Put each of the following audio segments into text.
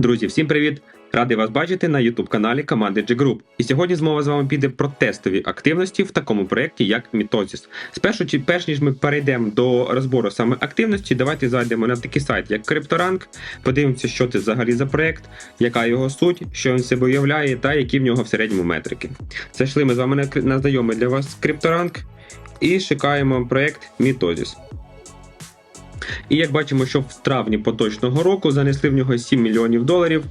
Друзі, всім привіт! Радий вас бачити на youtube каналі команди G Group. І сьогодні змова з вами піде про тестові активності в такому проєкті, як Mitosis. Спершу, чи перш ніж ми перейдемо до розбору саме активності, давайте зайдемо на такий сайт, як CryptoRank, подивимося, що це взагалі за проєкт, яка його суть, що він себе уявляє, та які в нього в середньому метрики. Зайшли ми з вами на, на знайомий для вас CryptoRank і шукаємо проєкт Mitosis. І як бачимо, що в травні поточного року занесли в нього 7 мільйонів доларів,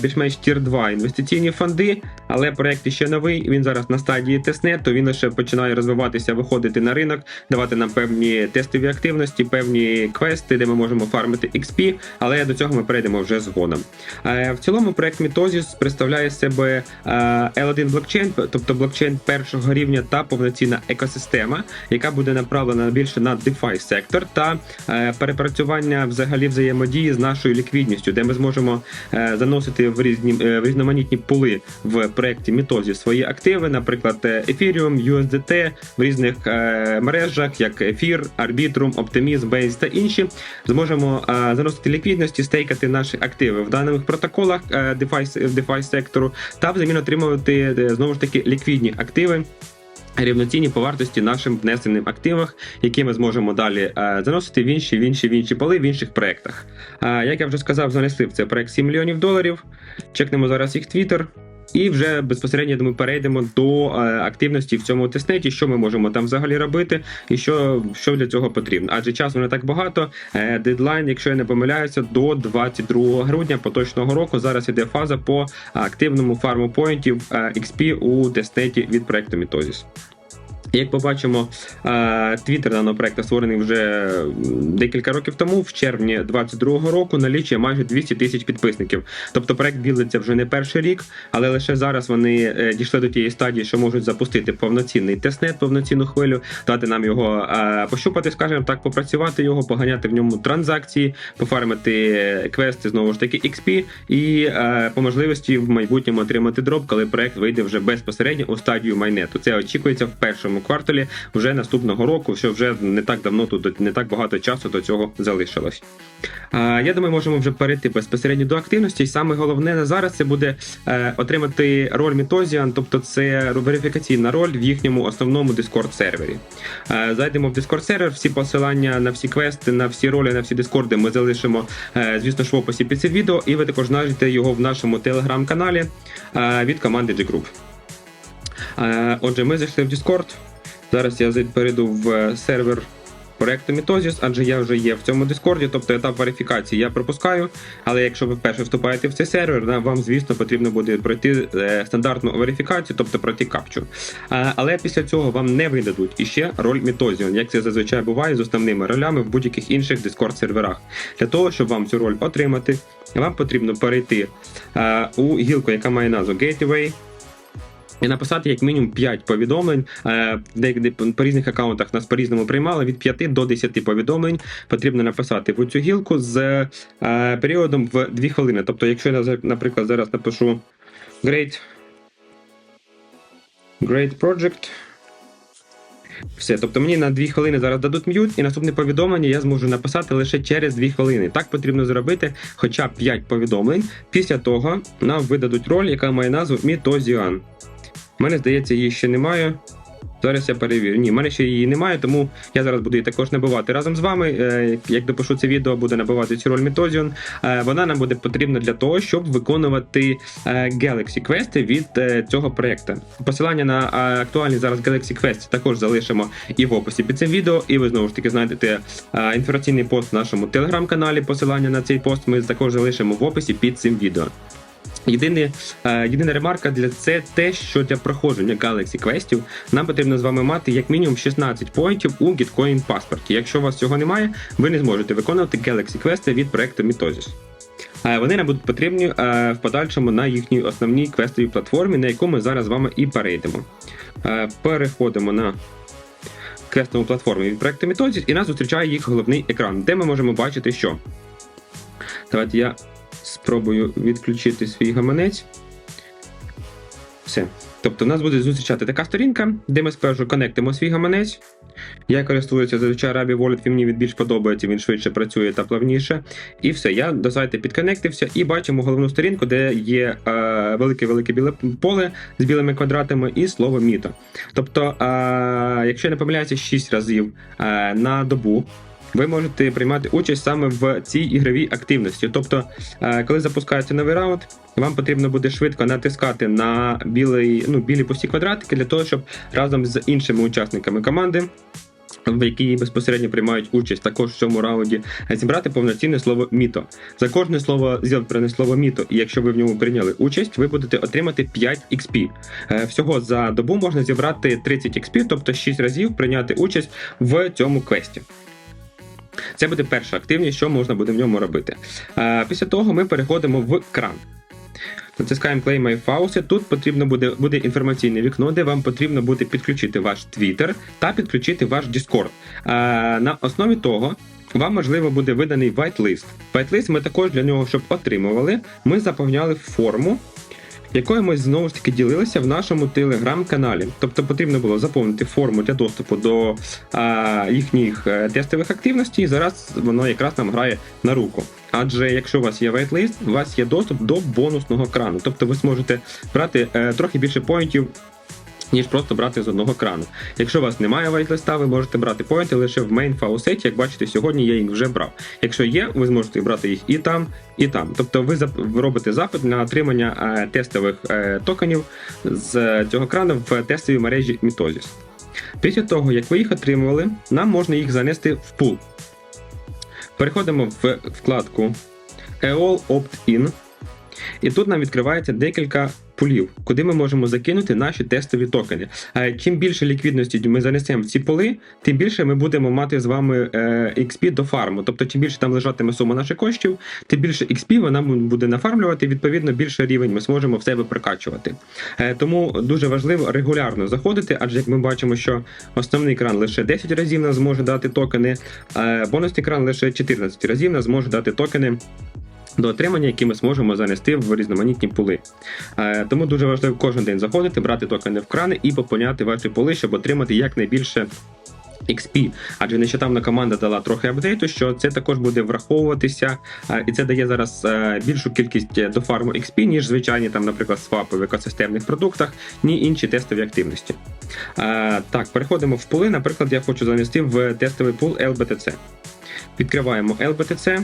більш-менш тір 2 інвестиційні фонди, але проект ще новий. Він зараз на стадії тестнет, то він лише починає розвиватися, виходити на ринок, давати нам певні тестові активності, певні квести, де ми можемо фармити XP, але до цього ми перейдемо вже згодом. В цілому проект Mitosis представляє себе е, L1 блокчейн, тобто блокчейн першого рівня та повноцінна екосистема, яка буде направлена більше на DeFi сектор та перепрацювання взагалі взаємодії з нашою ліквідністю, де ми зможемо е, заносити в різні е, в різноманітні пули в проєкті Мітозі свої активи, наприклад, е, Ethereum, USDT в різних е, мережах, як Ефір, Arbitrum, Optimism, Base та інші. Зможемо е, заносити ліквідності, стейкати наші активи в даних протоколах е, DeFi, DeFi сектору та взамін отримувати е, знову ж таки ліквідні активи. Рівноцінні по вартості нашим внесеним активах, які ми зможемо далі е, заносити в інші, в інші, в інші поли в інших проектах. Е, як я вже сказав, занесли в цей проект 7 мільйонів доларів. Чекнемо зараз їх твіттер. І вже безпосередньо думаю, перейдемо до е, активності в цьому тестнеті, що ми можемо там взагалі робити, і що, що для цього потрібно. Адже часу не так багато. Е, дедлайн, якщо я не помиляюся, до 22 грудня поточного року. Зараз іде фаза по активному фарму поінтів е, XP у тестнеті від проекту Mitosis. Як побачимо, е, твіттер даного проекту створений вже декілька років тому, в червні 2022 року, налічує майже 200 тисяч підписників. Тобто проект білиться вже не перший рік, але лише зараз вони е, дійшли до тієї стадії, що можуть запустити повноцінний тестнет, повноцінну хвилю, дати нам його е, пощупати, скажімо так, попрацювати його, поганяти в ньому транзакції, пофармити квести знову ж таки XP і по можливості в майбутньому отримати дроп, коли проект вийде вже безпосередньо у стадію майнету. Це очікується в першому кварталі вже наступного року, що вже не так давно тут не так багато часу до цього залишилось. Я думаю, можемо вже перейти безпосередньо до активності. І саме головне на зараз це буде е, отримати роль Мітозіан, тобто це верифікаційна роль в їхньому основному Discord сервері. Е, Зайдемо в Discord сервер, всі посилання на всі квести, на всі ролі, на всі дискорди ми залишимо, е, звісно ж, в описі під цим відео, і ви також знайдете його в нашому телеграм-каналі від команди G-Group. Отже, ми зайшли в Discord. Зараз я перейду в е, сервер проекту Mitosis, адже я вже є в цьому Дискорді, тобто етап верифікації я пропускаю. Але якщо ви вперше вступаєте в цей сервер, вам, звісно, потрібно буде пройти е, стандартну верифікацію, тобто пройти капчу. Але після цього вам не видадуть іще роль Mitosion, як це зазвичай буває з основними ролями в будь-яких інших Discord серверах. Для того, щоб вам цю роль отримати, вам потрібно перейти е, у гілку, яка має назву Gateway. І написати як мінімум 5 повідомлень, де, де по різних аккаунтах нас по-різному приймали від 5 до 10 повідомлень потрібно написати в цю гілку з е, періодом в 2 хвилини. Тобто, якщо я, наприклад, зараз напишу Great, Great Project. Все, тобто мені на 2 хвилини зараз дадуть м'ют, і наступне повідомлення я зможу написати лише через 2 хвилини. Так потрібно зробити хоча б 5 повідомлень. Після того нам видадуть роль, яка має назву Mitozian. У мене здається, її ще немає. Зараз я перевірю. Ні, в мене ще її немає, тому я зараз буду її також набивати разом з вами. Е, Як допишу це відео, буде набивати цю роль Mitozion. Е, Вона нам буде потрібна для того, щоб виконувати е, Galaxy квести від цього проєкту. Посилання на актуальні зараз Galaxy Quest також залишимо і в описі під цим відео, і ви знову ж таки знайдете інформаційний пост в нашому телеграм-каналі. Посилання на цей пост ми також залишимо в описі під цим відео. Єдине, е, єдина ремарка для це те, що для проходження Galaxy квестів нам потрібно з вами мати як мінімум 16 поінтів у Gitcoin паспорті. Якщо у вас цього немає, ви не зможете виконувати Galaxy квести від проекту Mitosis. Е, Вони нам будуть потрібні е, в подальшому на їхній основній квестовій платформі, на яку ми зараз з вами і перейдемо. Переходимо на квестову платформу від проекту Mitosis, і нас зустрічає їх головний екран, де ми можемо бачити, що. Давайте я спробую відключити свій гаманець. Все. Тобто нас буде зустрічати така сторінка, де ми спершу конектимо свій гаманець. Я користуюся зазвичай Rabi Wallet, він мені більш подобається, він швидше працює та плавніше. І все, я до сайту підконектився і бачимо головну сторінку, де є е, велике-велике біле поле з білими квадратами і слово міто. Тобто, е, якщо я не помиляюся, 6 разів е, на добу. Ви можете приймати участь саме в цій ігровій активності. Тобто, е, коли запускається новий раунд, вам потрібно буде швидко натискати на білий, ну, білі пусті квадратики для того, щоб разом з іншими учасниками команди. В якій безпосередньо приймають участь також в цьому раунді, е, зібрати повноцінне слово міто. За кожне слово зібране слово міто, і якщо ви в ньому прийняли участь, ви будете отримати 5 XP. Е, Всього за добу можна зібрати 30 XP, тобто 6 разів прийняти участь в цьому квесті. Це буде перша активність, що можна буде в ньому робити. Після того ми переходимо в кран. Натискаємо Play My Faucet. Тут потрібно буде, буде інформаційне вікно, де вам потрібно буде підключити ваш Twitter та підключити ваш Discord. Е, На основі того. Вам можливо буде виданий whitelist. Whitelist ми також для нього, щоб отримували, ми заповняли форму, якою ми знову ж таки ділилися в нашому телеграм-каналі. Тобто потрібно було заповнити форму для доступу до а, їхніх е, тестових активностей. і Зараз воно якраз нам грає на руку. Адже якщо у вас є вейтлист, у вас є доступ до бонусного крану. Тобто ви зможете брати е, трохи більше поінтів. Ніж просто брати з одного крану. Якщо у вас немає вайтлиста, ви можете брати поінти лише в main фаусеті. Як бачите, сьогодні я їх вже брав. Якщо є, ви зможете брати їх і там, і там. Тобто ви робите запит на отримання е, тестових е, токенів з цього крану в тестовій мережі Mitosis. Після того, як ви їх отримували, нам можна їх занести в пул. Переходимо в вкладку EOL Opt-in. І тут нам відкривається декілька пулів, куди ми можемо закинути наші тестові токени. Е, Чим більше ліквідності ми занесемо в ці поли, тим більше ми будемо мати з вами е, XP до фарму. Тобто, чим більше там лежатиме сума наших коштів, тим більше XP вона буде нафармлювати, відповідно більше рівень ми зможемо в себе прокачувати. Е, Тому дуже важливо регулярно заходити, адже як ми бачимо, що основний кран лише 10 разів нас зможе дати токени, бонусний кран лише 14 разів нас зможе дати токени до отримання, які ми зможемо занести в різноманітні пули. Е, Тому дуже важливо кожен день заходити, брати токени в крани і поповняти ваші пули, щоб отримати якнайбільше. XP, адже нещодавно команда дала трохи апдейту, що це також буде враховуватися, е, і це дає зараз е, більшу кількість до фарму XP, ніж звичайні там, наприклад, свапи в екосистемних продуктах, ні інші тестові активності. Так, переходимо в пули. Наприклад, я хочу занести в тестовий пул LBTC. Відкриваємо LBTC.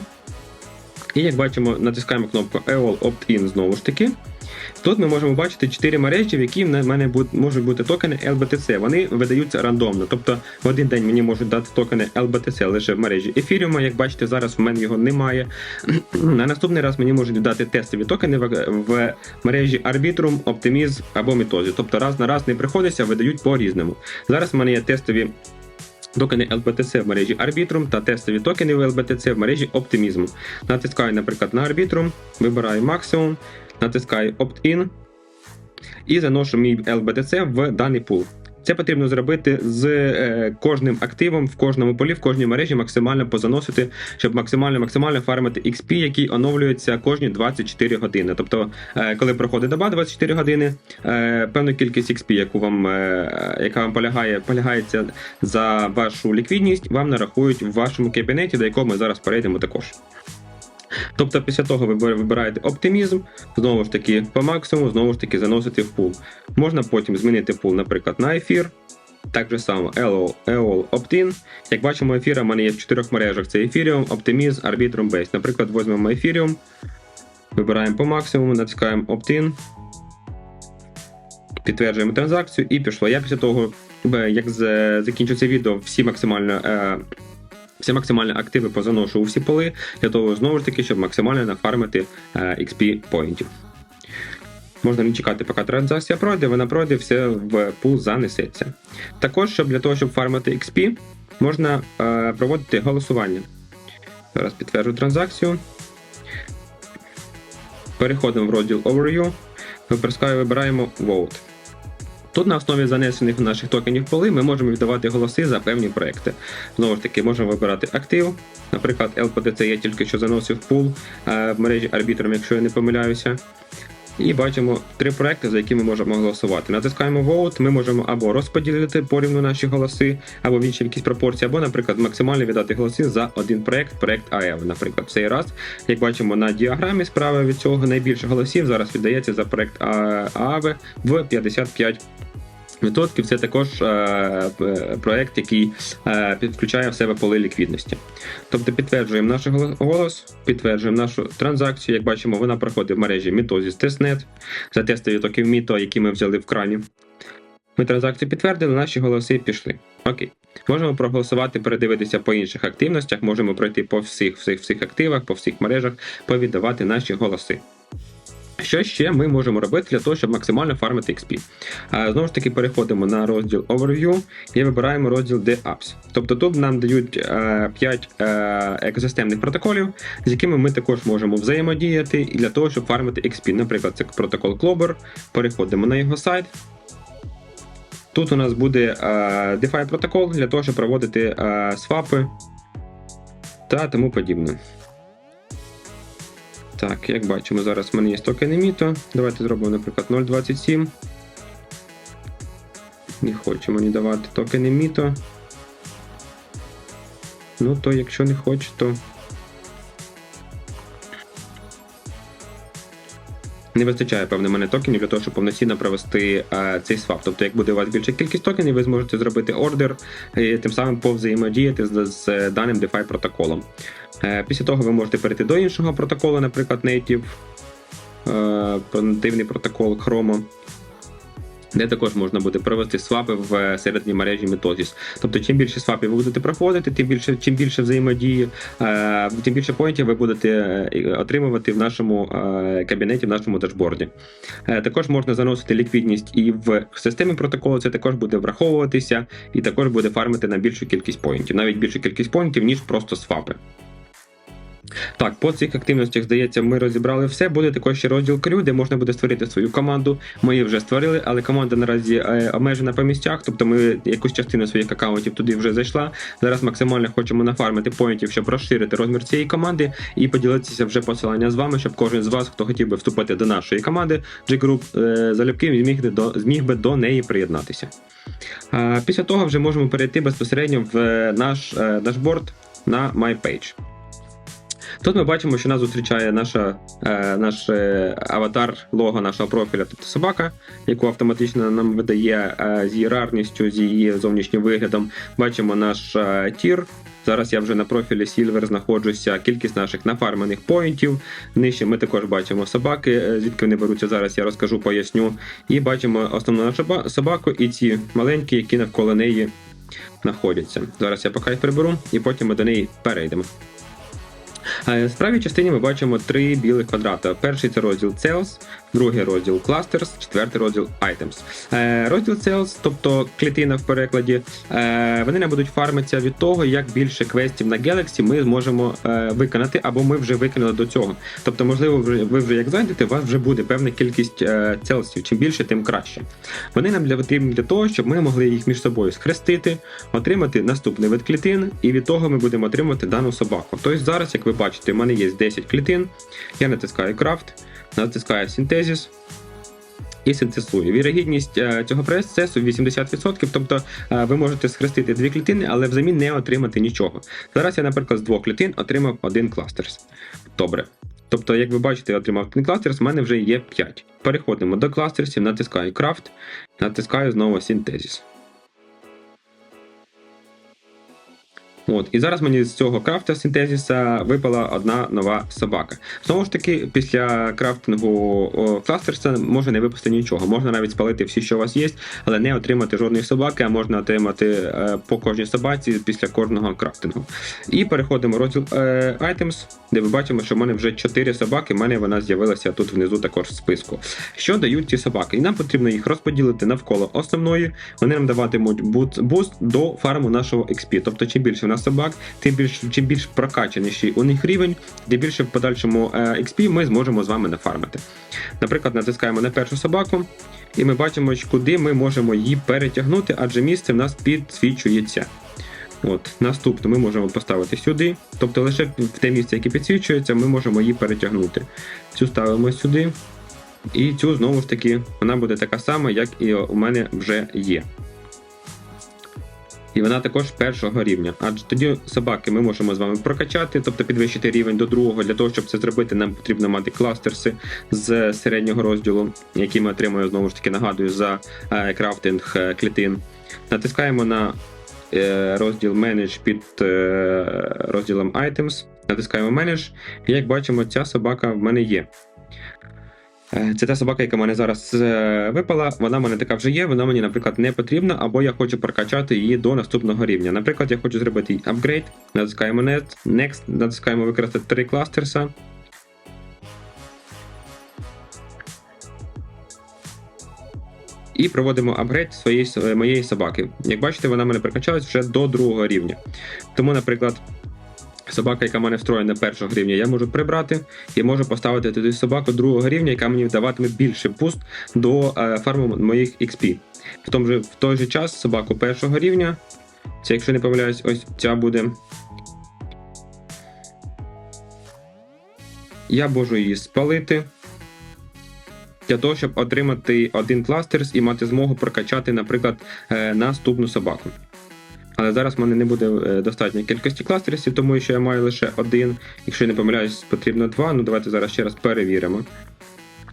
І як бачимо, натискаємо кнопку EOL Opt-in знову ж таки. Тут ми можемо бачити 4 мережі, в які в мене можуть бути токени LBTC. Вони видаються рандомно. Тобто в один день мені можуть дати токени LBTC лише в мережі Ethereum. Як бачите, зараз в мене його немає. На наступний раз мені можуть дати тестові токени в, мережі Arbitrum, Optimism або Mitosis. Тобто раз на раз не приходиться, видають по-різному. Зараз в мене є тестові Токени LBTC в мережі Arbitrum та тестові токени в LBTC в мережі Optimism. Натискаю, наприклад, на Arbitrum, вибираю максимум, натискаю Opt-in і заношу мій LBTC в даний пул. Це потрібно зробити з е, кожним активом в кожному полі, в кожній мережі максимально позаносити, щоб максимально максимально фармити XP, який оновлюється кожні 24 години. Тобто, е, коли проходить доба 24 години, е, певну кількість XP, яку вам, яка вам полягає, полягається за вашу ліквідність, вам нарахують в вашому кабінеті, до якого ми зараз перейдемо також. Тобто після того ви вибираєте оптимізм, знову ж таки по максимуму, знову ж таки заносите в пул. Можна потім змінити пул, наприклад, на ефір. Так же само EOL, EOL Opt-in. Як бачимо, ефіра в мене є в чотирьох мережах: це Ethereum, Optimism, Arbitrum Base. Наприклад, візьмемо Ethereum, вибираємо по максимуму, натискаємо Opt-in, підтверджуємо транзакцію і пішло. Я після того, е, як закінчу це відео, всі максимально. Е, всі максимальні активи позаношу у всі поли, для того знову ж таки, щоб максимально нафармити е, XP поінтів. Можна не чекати, поки транзакція пройде, вона пройде, все в пул занесеться. Також, щоб для того, щоб фармити XP, можна е, проводити голосування. Зараз підтверджу транзакцію. Переходимо в розділ Overview. Вибираємо Vote. Тут на основі занесених в наших токенів поли ми можемо віддавати голоси за певні проекти. Знову ж таки, можемо вибирати актив. Наприклад, LPTC я тільки що заносив пул е, в мережі Arbitrum, якщо я не помиляюся. І бачимо три проекти, за які ми можемо голосувати. Натискаємо Vote, ми можемо або розподілити порівну наші голоси, або в інші якісь пропорції, або, наприклад, максимально віддати голоси за один проект, проект АЕВ. Наприклад, в цей раз, як бачимо на діаграмі справа від цього найбільше голосів зараз віддається за проект ААВ в 55 Відсотків це також е, проект, який е, підключає в себе поли ліквідності. Тобто підтверджуємо наш голос, підтверджуємо нашу транзакцію. Як бачимо, вона проходить в мережі Mitosis Testnet за тестові токи Міто, які ми взяли в крані. Ми транзакцію підтвердили, наші голоси пішли. Окей. Можемо проголосувати, передивитися по інших активностях, можемо пройти по всіх, всіх, всіх активах, по всіх мережах, повіддавати наші голоси. Що ще ми можемо робити для того, щоб максимально фармити XP? Знову ж таки, переходимо на розділ Overview і вибираємо розділ DApps. Тобто тут нам дають е, 5 е, екосистемних протоколів, з якими ми також можемо взаємодіяти і для того, щоб фармити XP. Наприклад, це протокол Clover. Переходимо на його сайт. Тут у нас буде е, DeFi протокол для того, щоб проводити е, свапи та тому подібне. Так, як бачимо, зараз в мене є токени Міто. Давайте зробимо, наприклад, 0.27. Не хоче мені давати токени Міто. Ну, то якщо не хоче, то. Не вистачає, певне, мене токенів для того, щоб повноцінно провести е, цей свап. Тобто, як буде у вас більша кількість токенів, ви зможете зробити ордер і тим самим повзаємодіяти з, з даним DeFi протоколом. Е, після того ви можете перейти до іншого протоколу, наприклад, Native, е, нативний протокол Chrome, де також можна буде провести свапи в середній мережі Mitosis. Тобто, чим більше свапів ви будете проходити, тим більше, чим більше взаємодії, е, тим більше поінтів ви будете е, отримувати в нашому е, кабінеті, в нашому дашборді. Е, Також можна заносити ліквідність і в системі протоколу, це також буде враховуватися, і також буде фармити на більшу кількість поінтів, навіть більшу кількість поінтів, ніж просто свапи. Так, по цих активностях, здається, ми розібрали все. Буде також ще розділ крю, де можна буде створити свою команду. Ми її вже створили, але команда наразі е, обмежена по місцях, тобто ми якусь частину своїх аккаунтів туди вже зайшла. Зараз максимально хочемо нафармити поінтів, щоб розширити розмір цієї команди і поділитися вже посилання з вами, щоб кожен з вас, хто хотів би вступити до нашої команди, G-Group, е, залюбки зміг, зміг би до неї приєднатися. Після того вже можемо перейти безпосередньо в е, наш дашборд на MyPage. Тут ми бачимо, що нас зустрічає наша, е, наш е, аватар лого нашого профіля, тобто собака, яку автоматично нам видає е, з її рарністю, з її зовнішнім виглядом. Бачимо наш е, тір. Зараз я вже на профілі Silver знаходжуся, кількість наших нафармених поінтів. Нижче ми також бачимо собаки, е, звідки вони беруться зараз, я розкажу, поясню. І бачимо основну нашу собаку і ці маленькі, які навколо неї знаходяться. Зараз я поки їх приберу і потім ми до неї перейдемо. В правій частині ми бачимо три білих квадрата. Перший це розділ Sales, другий розділ Clusters, четвертий розділ Items. Е, Розділ Sales, тобто клітина в перекладі, е, вони не будуть фармитися від того, як більше квестів на Galaxy ми зможемо е, виконати, або ми вже виконали до цього. Тобто, можливо, ви вже як зайдете, у вас вже буде певна кількість целсів. Чим більше, тим краще. Вони нам потрібні для того, щоб ми могли їх між собою схрестити, отримати наступний вид клітин, і від того ми будемо отримувати дану собаку. Тобто зараз, як ви бачите, в мене є 10 клітин. Я натискаю Craft, натискаю синтезіс. І синтезую. Вірогідність е, цього процесу 80%, тобто е, ви можете схрестити дві клітини, але взамін не отримати нічого. Зараз я, наприклад, з двох клітин отримав один кластерс. Добре. Тобто, як ви бачите, я отримав один кластерс, в мене вже є 5. Переходимо до кластерсів, натискаю Craft, натискаю знову синтезіс. От, і зараз мені з цього крафта синтезіса випала одна нова собака. Знову ж таки, після крафтингу кластерса може не випасти нічого. Можна навіть спалити всі, що у вас є, але не отримати жодної собаки, а можна отримати е, по кожній собаці після кожного крафтингу. І переходимо в розділ е, Items, де ми бачимо, що в мене вже 4 собаки. в мене вона з'явилася тут внизу також в списку. Що дають ці собаки? І нам потрібно їх розподілити навколо основної. Вони нам даватимуть буст до фарму нашого XP. Тобто, чим більше в нас собак, тим більш чим більш прокачаніший у них рівень, тим більше в подальшому е, XP ми зможемо з вами нафармити. Наприклад, натискаємо на першу собаку, і ми бачимо, куди ми можемо її перетягнути, адже місце в нас підсвічується. От, Наступну ми можемо поставити сюди. Тобто лише в те місце, яке підсвічується, ми можемо її перетягнути. Цю ставимо сюди. І цю знову ж таки вона буде така сама, як і у мене вже є. І вона також першого рівня. Адже тоді собаки ми можемо з вами прокачати, тобто підвищити рівень до другого. Для того, щоб це зробити, нам потрібно мати кластерси з середнього розділу, які ми отримуємо знову ж таки нагадую за е, крафтинг е, клітин. Натискаємо на е, розділ Manage під розділом Items. Натискаємо Manage, і як бачимо, ця собака в мене є. Е, Це та собака, яка мене зараз е, випала. Вона в мене така вже є. Вона мені, наприклад, не потрібна, або я хочу прокачати її до наступного рівня. Наприклад, я хочу зробити апгрейд. Натискаємо Next, Next, натискаємо використати три кластерса. І проводимо апгрейд своєї моєї собаки. Як бачите, вона мене прокачалась вже до другого рівня. Тому, наприклад, собака, яка в мене встроєна першого рівня, я можу прибрати і можу поставити туди собаку другого рівня, яка мені даватиме більше буст до е, фарму моїх XP. В, тому же, в той же час собаку першого рівня, це, якщо не помиляюсь, ось ця буде. Я можу її спалити. Для того, щоб отримати один кластерс і мати змогу прокачати, наприклад, е, наступну собаку. Але зараз в мене не буде е, достатньої кількості кластерсів, тому що я маю лише один. Якщо я не помиляюсь, потрібно два. Ну давайте зараз ще раз перевіримо.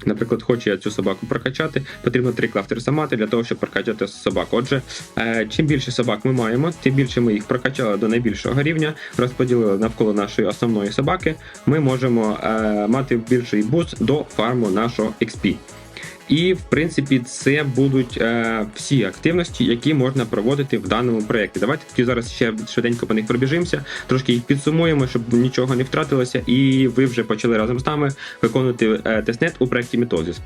Наприклад, хочу я цю собаку прокачати, потрібно три кластерса мати для того, щоб прокачати собаку. Отже, е, чим більше собак ми маємо, тим більше ми їх прокачали до найбільшого рівня, розподілили навколо нашої основної собаки, ми можемо е, мати більший буст до фарму нашого XP. І в принципі, це будуть е, всі активності, які можна проводити в даному проєкті. Давайте тоді зараз ще швиденько по них пробіжимося, трошки їх підсумуємо, щоб нічого не втратилося, і ви вже почали разом з нами виконувати е, тестнет у проєкті Mitosis.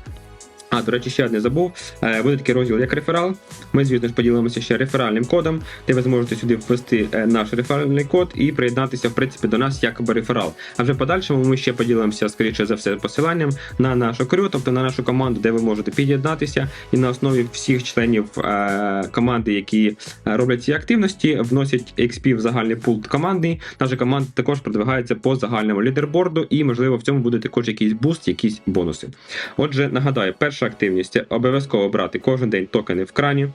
А, до речі, ще одне забув. Е, Буде такий розділ як реферал. Ми, звісно ж, поділимося ще реферальним кодом, де ви зможете сюди ввести е, наш реферальний код і приєднатися, в принципі, до нас якоби реферал. А вже подальшому ми ще поділимося, скоріше за все, посиланням на нашу крю, тобто на нашу команду, де ви можете під'єднатися, і на основі всіх членів е, команди, які роблять ці активності, вносять XP в загальний пул команди. Наша команда також продвигається по загальному лідерборду, і можливо в цьому буде також якийсь буст, якісь бонуси. Отже, нагадаю, перша активність це обов'язково брати кожен день токени в крані.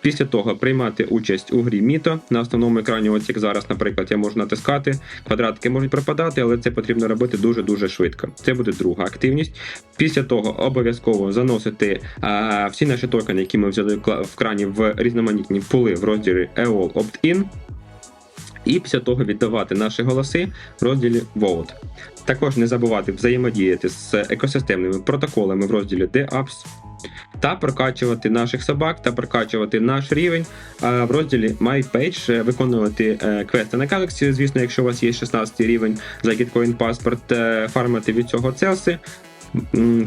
Після того приймати участь у грі Міто на основному екрані, ось як зараз, наприклад, я можу натискати, квадратики можуть пропадати, але це потрібно робити дуже-дуже швидко. Це буде друга активність. Після того обов'язково заносити а, всі наші токени, які ми взяли в крані в різноманітні пули в розділі EOL Opt-in. І після того віддавати наші голоси в розділі Vote. Також не забувати взаємодіяти з екосистемними протоколами в розділі DApps та прокачувати наших собак та прокачувати наш рівень в розділі My Page, е, виконувати е, квести на Galaxy, звісно, якщо у вас є 16 рівень за Gitcoin паспорт, е, фармити від цього целси,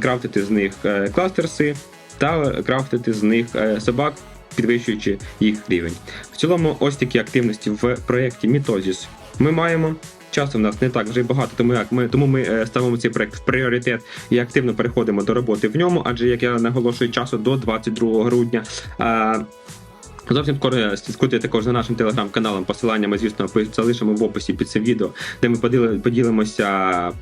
крафтити з них кластерси та крафтити з них собак, підвищуючи їх рівень. В цілому, ось такі активності в проєкті Mitosis ми маємо. Часу в нас не так вже й багато, тому як ми тому ми е, ставимо цей проект в пріоритет і активно переходимо до роботи в ньому, адже як я наголошую, часу до 22 грудня. А, Зовсім скоро слідкуйте також за нашим телеграм-каналом. Посилання ми, звісно, залишимо в описі під цим відео, де ми поділимося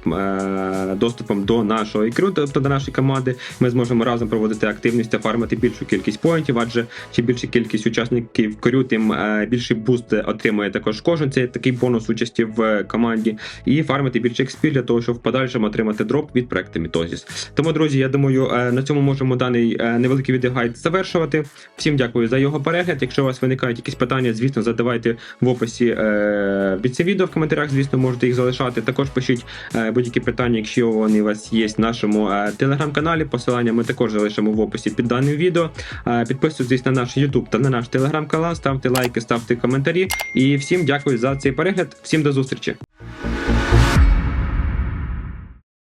е, доступом до нашого ікру, тобто до нашої команди. Ми зможемо разом проводити активність та фармити більшу кількість поінтів, адже чим більша кількість учасників крю, тим е, більший буст отримує також кожен. Це такий бонус участі в команді. І фармити більше XP для того, щоб в подальшому отримати дроп від проекту Mitosis. Тому, друзі, я думаю, е, на цьому можемо даний невеликий відеогайд завершувати. Всім дякую за його перегляд. Якщо у вас виникають якісь питання, звісно, задавайте в описі е, під це відео в коментарях. Звісно, можете їх залишати. Також пишіть е, будь-які питання, якщо вони у вас є в нашому е, телеграм-каналі. Посилання ми також залишимо в описі під даним відео. Е, підписуйтесь на наш YouTube та на наш телеграм-канал, ставте лайки, ставте коментарі. І всім дякую за цей перегляд. Всім до зустрічі!